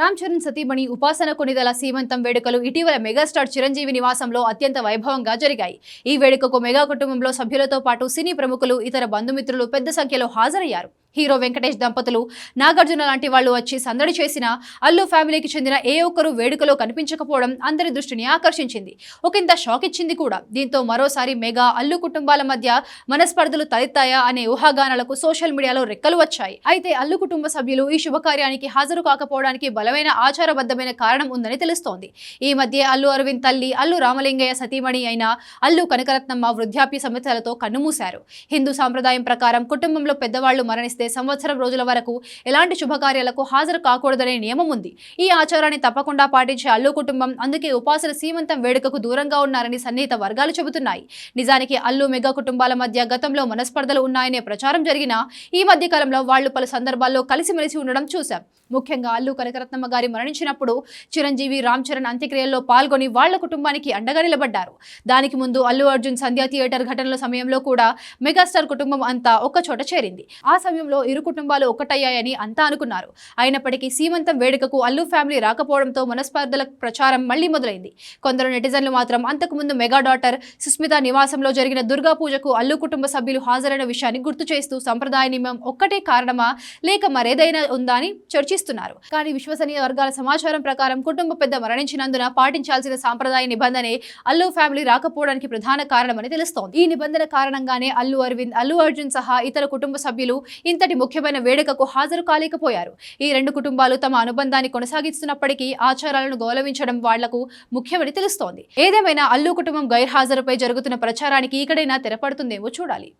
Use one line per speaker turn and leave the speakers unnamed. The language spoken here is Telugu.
రామ్ చరణ్ సతీమణి ఉపాసన కొనిదల సీమంతం వేడుకలు ఇటీవల మెగాస్టార్ చిరంజీవి నివాసంలో అత్యంత వైభవంగా జరిగాయి. ఈ వేడుకకు మెగా కుటుంబంలో సభ్యులతో పాటు సినీ ప్రముఖులు ఇతర బంధుమిత్రులు పెద్ద సంఖ్యలో హాజరయ్యారు. హీరో వెంకటేష్ దంపతులు నాగార్జున లాంటి వాళ్ళు వచ్చి సందడి చేసిన అల్లు ఫ్యామిలీకి చెందిన ఏ ఒక్కరూ వేడుకలో కనిపించకపోవడం అందరి దృష్టిని ఆకర్షించింది. ఒకంత షాక్ ఇచ్చింది కూడా. దీంతో మరోసారి మెగా అల్లు కుటుంబాల మధ్య మనస్పర్ధలు తలెత్తాయా అనే ఊహాగానాలకు సోషల్ మీడియాలో రెక్కలు వచ్చాయి. అయితే అల్లు కుటుంబ సభ్యులు ఈ శుభకార్యానికి హాజరు కాకపోవడానికి బలమైన ఆచారబద్ధమైన కారణం ఉందని తెలుస్తోంది. ఈ మధ్య అల్లు అరవింద్ తల్లి అల్లు రామలింగయ్య సతీమణి అయిన అల్లు కనకరత్నమ్మ వృద్ధాప్య సమస్యలతో కన్నుమూశారు. హిందూ సాంప్రదాయం ప్రకారం కుటుంబంలో పెద్దవాళ్ళు మరణిస్తే సంవత్సరం రోజుల వరకు ఎలాంటి శుభకార్యాలకు హాజరు కాకూడదనే నియమం ఉంది. ఈ ఆచారాన్ని తప్పకుండా పాటించే అల్లు కుటుంబం అందుకే ఉపాసన సీమంతం వేడుకకు దూరంగా ఉన్నారని సన్నిహిత వర్గాలు చెబుతున్నాయి. నిజానికి అల్లు మెగా కుటుంబాల మధ్య గతంలో మనస్పర్ధలు ఉన్నాయనే ప్రచారం జరిగినా ఈ మధ్య కాలంలో వాళ్ళు పలు సందర్భాల్లో కలిసిమెలిసి ఉండడం చూశాం. ముఖ్యంగా అల్లు కనకరత్నమ్మ గారి మరణించినప్పుడు చిరంజీవి రామ్ చరణ్ అంత్యక్రియల్లో పాల్గొని వాళ్ళ కుటుంబానికి అండగా నిలబడ్డారు. దానికి ముందు అల్లు అర్జున్ సంధ్యా థియేటర్ ఘటనల సమయంలో కూడా మెగాస్టార్ కుటుంబం అంతా ఒక్క చోట చేరింది. ఆ సమయంలో ఇరు కుటుంబాలు ఒక్కటయ్యాయని అంతా అనుకున్నారు. అయినప్పటికీ సీమంతం వేడుకకు అల్లు ఫ్యామిలీ రాకపోవడంతో మనస్పర్ధల ప్రచారం మళ్ళీ మొదలైంది. కొందరు నెటిజన్లు మాత్రం అంతకుముందు మెగా డాటర్ సుస్మిత నివాసంలో జరిగిన దుర్గా పూజకు అల్లు కుటుంబ సభ్యులు హాజరైన విషయాన్ని గుర్తు చేస్తూ సంప్రదాయ నియమం ఒక్కటే కారణమా? లేక మరేదైనా ఉందా అని చర్చిస్తున్నారు. కానీ విశ్వసనీయ వర్గాల సమాచారం ప్రకారం కుటుంబ పెద్ద మరణించినందున పాటించాల్సిన సాంప్రదాయ నిబంధనే అల్లు ఫ్యామిలీ రాకపోవడానికి ప్రధాన కారణమని తెలుస్తోంది. ఈ నిబంధన కారణంగానే అల్లు అరవింద్ అల్లు అర్జున్ సహా ఇతర కుటుంబ సభ్యులు ఇంతటి ముఖ్యమైన వేడుకకు హాజరు కాలేకపోయారు. ఈ రెండు కుటుంబాలు తమ అనుబంధాన్ని కొనసాగిస్తున్నప్పటికీ ఆచారాలను గౌరవించడం వాళ్ళకు ముఖ్యమని తెలుస్తోంది. ఏదేమైనా అల్లు కుటుంబం గైర్హాజరుపై జరుగుతున్న ప్రచారానికి ఇకడైనా తెరపడుతుందేమో చూడాలి.